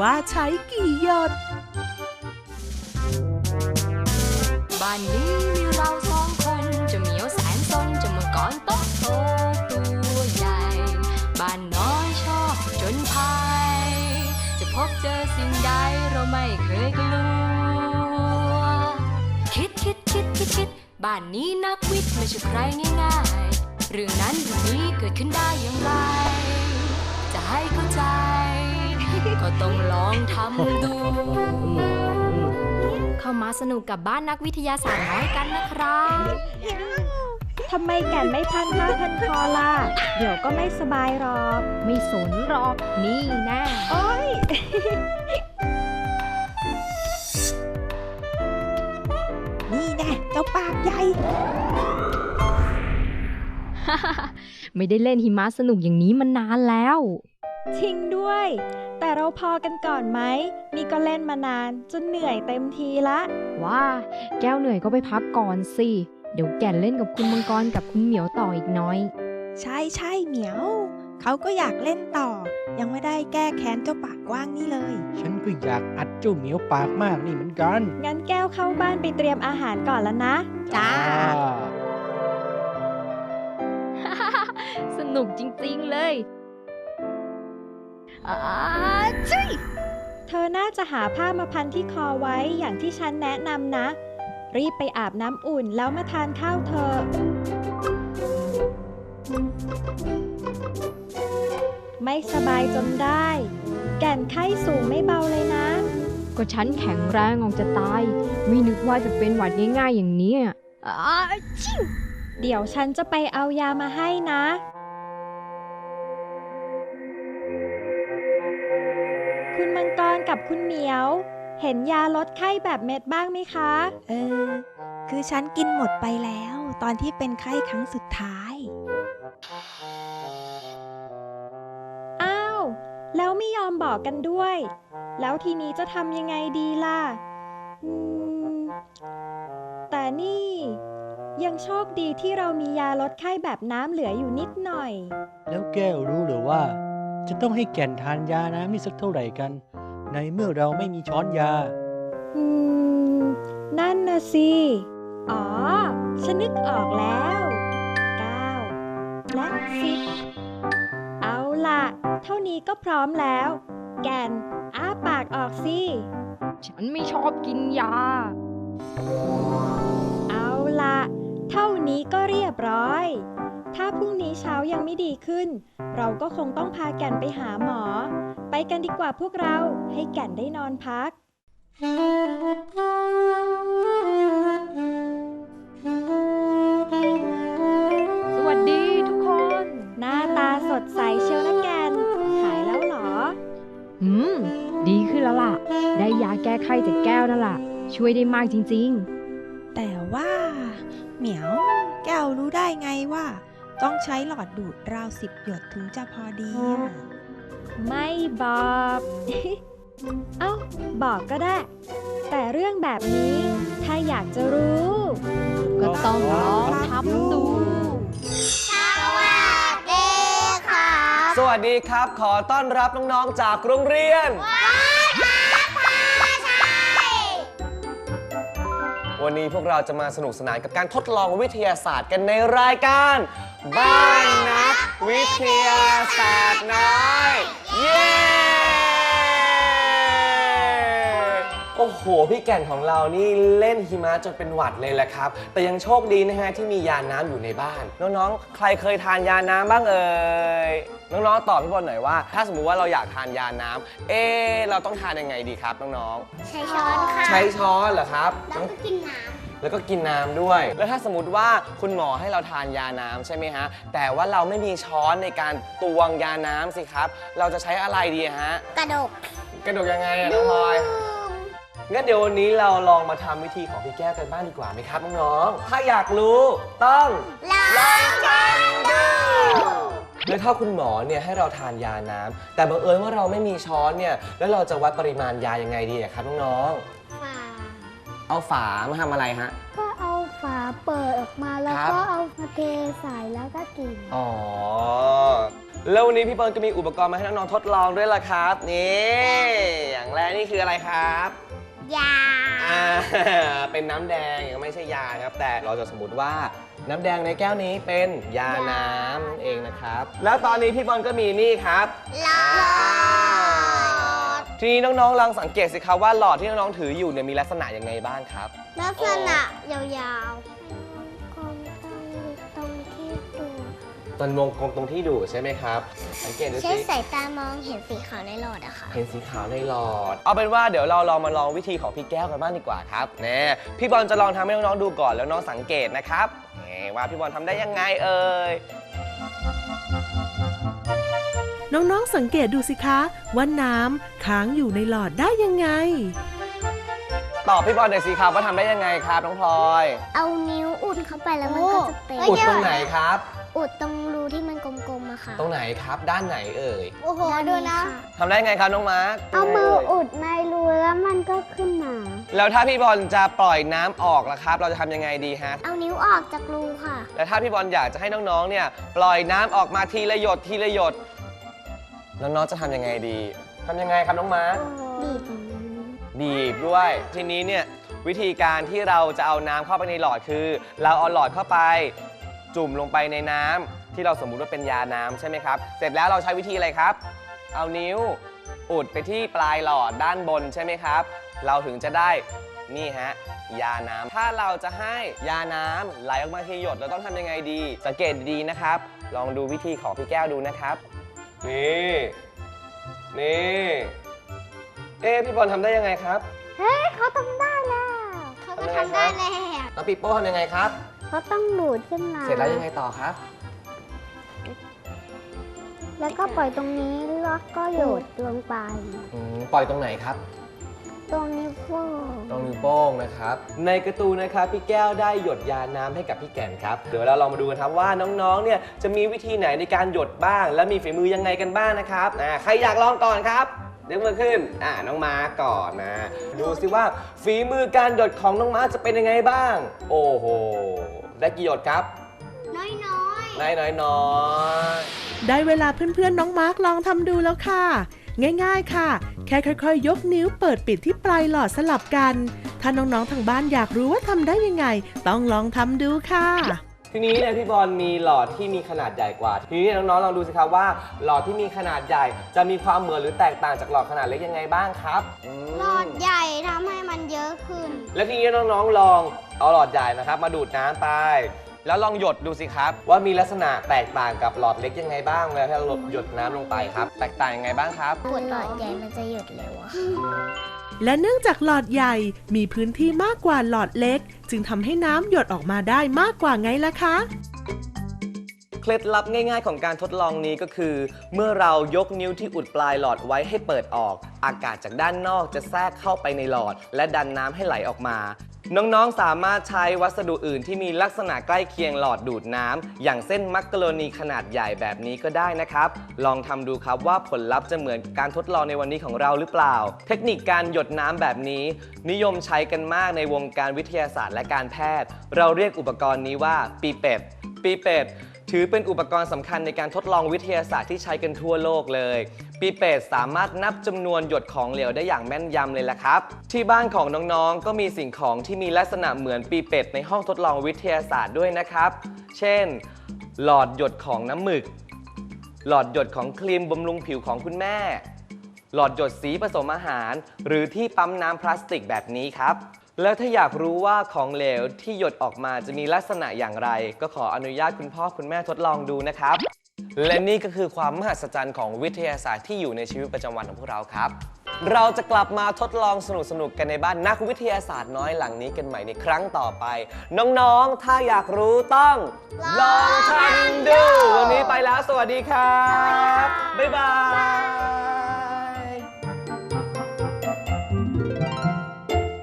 ว่าใช้กี่หยด บ้านนี้มีเราสองคน จะเหมียวแสนซนจะเมื่อก่อนโตโตตัวใหญ่ บ้านน้อยชอบจนภัยจะพบเจอสิ่งใดเราไม่เคยกลัว คิดคิดคิดคิดคิดบ้านนี้นักวิทย์ไม่ใช่ใครง่ายๆเรื่องนั้นเรื่องนี้เกิดขึ้นได้อย่างไร จะให้เข้าใจ ต้องลองทำดู เข้ามาสนุกกับบ้านนักวิทยาศาสตร์น้อยกันนะครับ ทำไมแก่นไม่พันผ้าพันคอล่ะ เดี๋ยวก็ไม่สบายหรอก ไม่สนหรอก นี่แน่โอ๊ยนี่แน่เจ้าปากใหญ่ ไม่ได้เล่นหิมะสนุกอย่างนี้มานานแล้ว จริงด้วย แต่เราพอกันก่อนไหม นี่ก็เล่นมานาน จนเหนื่อยเต็มทีละว่าแก้วเหนื่อยก็ไปพักก่อนสิ เดี๋ยวแก่นเล่นกับคุณมังกรกับคุณเหมียวต่ออีกน้อย ใช่ใช่เหมียว เขาก็อยากเล่นต่อ ยังไม่ได้แก้แค้นเจ้าปากกว้างนี่เลย ฉันก็อยากอัดเจ้าเหมียวปากมากนี่เหมือนกัน งั้นแก้วเข้าบ้านไปเตรียมอาหารก่อนแล้วนะ จ้า สนุกจริงๆเลย อาจุ้ยเธอน่าจะหาผ้ามาพันที่คอไว้อย่างที่ฉันแนะนำนะ รีบไปอาบน้ำอุ่นแล้วมาทานข้าวเธอะไม่สบายจนได้ แก่นไข้สูงไม่เบาเลยนะ ก็ฉันแข็งแรงออกจะตาย ไม่นึกว่าจะเป็นหวัดง่ายๆอย่างเนี้ยอาชิวเดี๋ยวฉันจะไปเอายามาให้นะ มังกรกับคุณเหมียว เห็นยาลดไข้แบบเม็ดบ้างไหมคะ เออ คือฉันกินหมดไปแล้ว ตอนที่เป็นไข้ครั้งสุดท้าย อ้าว แล้วไม่ยอมบอกกันด้วย แล้วทีนี้จะทำยังไงดีล่ะ อืม แต่นี่ ยังโชคดีที่เรามียาลดไข้แบบน้ำเหลืออยู่นิดหน่อย แล้วแก้วรู้หรือว่า จะต้องให้แก่นทานยาน้ำนี่สักเท่าไหร่กัน ในเมื่อเราไม่มีช้อนยา อืม นั่นนะสิ อ๋อ ฉันนึกออกแล้ว9และ10เอาล่ะ เท่านี้ก็พร้อมแล้ว แก่น อ้าปากออกสิ ฉันไม่ชอบกินยา เอาล่ะ เท่านี้ก็เรียบร้อย ถ้าพรุ่งนี้เช้ายังไม่ดีขึ้น เราก็คงต้องพาแก่นไปหาหมอ ไปกันดีกว่าพวกเราให้แก่นได้นอนพัก สวัสดีทุกคน หน้าตาสดใสเชียวนะแก่นหายแล้วเหรอ อืม ดีขึ้นแล้วล่ะ ได้ยาแก้ไข้จากแก้วนั่นล่ะ ช่วยได้มากจริงแต่ว่า เหมียว แก้วรู้ได้ไงว่า ต้องใช้หลอดดูดราวสิบหยดถึงจะพอดีอะไม่บอก เอ้า บอกก็ได้ แต่เรื่องแบบนี้ถ้าอยากจะรู้ๆก็ต้องลองทำดู สวัสดีครับ ขอต้อนรับน้อง ๆ จากโรงเรียนวั วันนี้พวกเราจะมาสนุกสนานกับการทดลองวิทยาศาสตร์กันในรายการ บ้านนักวิทยาศาสตร์น้อย เย้ โอ้โห พี่แก่นของเรานี่เล่นหิมะจนเป็นหวัดเลยแหละครับ แต่ยังโชคดีนะฮะที่มียาน้ำอยู่ในบ้าน น้องๆ ใครเคยทานยาน้ำบ้างเอ่ย น้องๆ ตอบพี่บอลหน่อยว่า ถ้าสมมุติว่าเราอยากทานยาน้ำเอ๊ะเราต้องทานยังไงดีครับน้องๆใช้ช้อนค่ะใช้ช้อนเหรอครับ แล้วก็กินน้แล้วก็กินน้ำด้วย แล้วถ้าสมมติว่าคุณหมอให้เราทานยาน้ำใช่ไหมฮะ แต่ว่าเราไม่มีช้อนในการตวงยาน้ำสิครับ เราจะใช้อะไรดีฮะำกระดก กระดกยังไงอะน้องพลอย งั้นเดี๋ยววันนี้เราลองมาทำวิธีของพี่แก้วกันบ้างดีกว่าไหมครับน้องๆถ้าอยากรู้ต้องลองทำดูแล้วถ้าคุณหมอเนี่ยให้เราทานยาน้ำแต่บังเอิญว่าเราไม่มีช้อนเนี่ยแล้วเราจะวัดปริมาณยายังไงดีอะครับน้องฝาๆเอาฝามาทำอะไรฮะ ก็เอาฝาเปิดออกมาแล้วครับ ก็เอามาเทใส่แล้วก็กิน อ๋อ แล้ววันนี้พี่เปิ้ลก็มีอุปกรณ์มาให้น้องๆทดลองด้วยล่ะครับ นี่ อย่างแรกนี่คืออะไรครับ ยา อ่า เป็นน้ำแดงยังไม่ใช่ยาครับ แต่เราจะสมมติว่าน้ำแดงในแก้วนี้เป็นยาน้ำนั่นเองนะครับ แล้วตอนนี้พี่บอลก็มีนี่ครับหลอดทีนี้น้องๆลองสังเกตสิครับว่าหลอดที่น้องๆถืออยู่เนี่ยมีลักษณะยังไงบ้างครับ ลักษณะยาว ตอนวงกลมตรงที่ดูดใช่ไหมครับ สังเกตดูใช้สิ สายตามองเห็นสีขาวในหลอดอะค่ะ เห็นสีขาวในหลอด เอาเป็นว่าเดี๋ยวเราลองมาลองวิธีของพี่แก้วกันบ้างดีกว่าครับแน่พี่บอลจะลองทำให้น้องๆดูก่อนแล้วน้องสังเกตนะครับแหมว่าพี่บอลทำได้ยังไงเอ่ย น้องๆ สังเกตดูสิคะ ว่าน้ำค้างอยู่ในหลอดได้ยังไง ตอบพี่บอลหน่อยสิครับว่าทำได้ยังไงครับน้องพลอย เอานิ้วอุดเข้าไปแล้วมันก็จะเป็น อุดตรงไหนครับ อุดตรงรูที่มันกลมๆอะค่ะ ตรงไหนครับ ด้านไหนเอ่ยโอ้โห ดูนะ ทำได้ไงครับน้องมาร์คเอามืออุดในรูแล้วมันก็ขึ้นมา แล้วถ้าพี่บอลจะปล่อยน้ำออกล่ะครับ เราจะทำยังไงดีฮะ เอานิ้วออกจากรูค่ะ แล้วถ้าพี่บอลอยากจะให้น้องๆ เนี่ยปล่อยน้ำออกมาทีละหยดทีละหยด น้องๆ จะทำยังไงดีทำยังไงครับน้องมาร์ค บีบบีบด้วยทีนี้เนี่ยวิธีการที่เราจะเอาน้ำเข้าไปในหลอดคือ เราเอาหลอดเข้าไป จุ่มลงไปในน้ำที่เราสมมุติว่าเป็นยาน้ำใช่ไหมครับ เสร็จแล้วเราใช้วิธีอะไรครับ เอานิ้วอุดไปที่ปลายหลอดด้านบนใช่ไหมครับ เราถึงจะได้นี่ฮะยาน้ำถ้าเราจะให้ยาน้ำไหลออกมาทีหยดเราต้องทำยังไงดี สังเกตดีๆนะครับ ลองดูวิธีของพี่แก้วดูนะครับ นี่นี่เอ๊ะพี่บอลทำได้ยังไงครับ เฮ้ยเขาทำได้แล้วเขาก็ทำได้แล้วน้องปีโป้ทำยังไงครับ เขาต้องดูดขึ้นมา เสร็จแล้วยังไงต่อครับ แล้วก็ปล่อยตรงนี้แล้วก็โยดลงไป อืมปล่อยตรงไหนครับ ตรงนี้วโป้งตรงนิ้วโป้งนะครับ ในการ์ตูนนะครับพี่แก้วได้หยดยาน้ำให้กับพี่แก่นครับ เดี๋ยวเราลองมาดูกันครับว่าน้องๆ เนี่ยจะมีวิธีไหนในการหยดบ้าง และมีฝีมือยังไงกันบ้างนะครับอ่าใครอยากลองก่อนครับยกมือขึ้น อ่าน้องมาร์คก่อนนะ ดูสิว่าฝีมือการหยดของน้องมาร์คจะเป็นยังไงบ้าง โอ้โห ได้กี่หยดครับ น้อยได้น้อยๆได้เวลาเพื่อนๆน้องมาร์กลองทำดูแล้วค่ะ ง่ายๆค่ะ แค่ค่อยๆ ยกนิ้วเปิดปิดที่ปลายหลอดสลับกัน ถ้าน้องๆทางบ้านอยากรู้ว่าทำได้ยังไง ต้องลองทำดูค่ะทีนี้เนี่ยพี่บอลมีหลอดที่มีขนาดใหญ่กว่า ทีนี้น้องๆลองดูสิครับว่า หลอดที่มีขนาดใหญ่จะมีความเหมือนหรือแตกต่างจากหลอดขนาดเล็กยังไงบ้างครับมๆหลอดใหญ่ทำให้ มันเยอะขึ้น แล้วทีนี้น้องๆลองเอาหลอดใหญ่นะครับ มาดูดน้ำไป แล้วลองหยดดูสิครับ ว่ามีลักษณะแตกต่างกับหลอดเล็กยังไงบ้างเวลาที่เราหยดน้ำลงไปครับ แตกต่างยังไงบ้างครับกดหลอดใหญ่มันจะหยุดเร็วอะและเนื่องจากหลอดใหญ่มีพื้นที่มากกว่าหลอดเล็ก จึงทำให้น้ำหยดออกมาได้มากกว่าไงล่ะคะ เคล็ดลับง่าย ๆ ของการทดลองนี้ก็คือ เมื่อเรายกนิ้วที่อุดปลายหลอดไว้ให้เปิดออก อากาศจากด้านนอกจะแทรกเข้าไปในหลอด และดันน้ำให้ไหลออกมา น้อง ๆ สามารถใช้วัสดุอื่นที่มีลักษณะใกล้เคียงหลอดดูดน้ำอย่างเส้นมักกะโรนีขนาดใหญ่แบบนี้ก็ได้นะครับ ลองทำดูครับว่าผลลัพธ์จะเหมือนการทดลองในวันนี้ของเราหรือเปล่า เทคนิคการหยดน้ำแบบนี้ นิยมใช้กันมากในวงการวิทยาศาสตร์และการแพทย์ เราเรียกอุปกรณ์นี้ว่าปีเป็ดปีเป็ด ถือเป็นอุปกรณ์สำคัญในการทดลองวิทยาศาสตร์ที่ใช้กันทั่วโลกเลย ปีเป็ดสามารถนับจำนวนหยดของเหลวได้อย่างแม่นยำเลยล่ะครับ ที่บ้านของน้องๆ ก็มีสิ่งของที่มีลักษณะเหมือนปีเป็ดในห้องทดลองวิทยาศาสตร์ด้วยนะครับ เช่น หลอดหยดของน้ำหมึก หลอดหยดของครีมบำรุงผิวของคุณแม่ หลอดหยดสีผสมอาหาร หรือที่ปั๊มน้ำพลาสติกแบบนี้ครับ แล้วถ้าอยากรู้ว่าของเหลวที่หยดออกมาจะมีลักษณะอย่างไร ก็ขออนุญาตคุณพ่อคุณแม่ทดลองดูนะครับ และนี่ก็คือความมหัศจรรย์ของวิทยาศาสตร์ที่อยู่ในชีวิตประจำวันของพวกเราครับ เราจะกลับมาทดลองสนุกๆกันในบ้านนักวิทยาศาสตร์น้อยหลังนี้กันใหม่ในครั้งต่อไป น้องๆ ถ้าอยากรู้ต้อง ลองทำดู วันนี้ไปแล้ว สวัสดีครับ บ๊ายบาย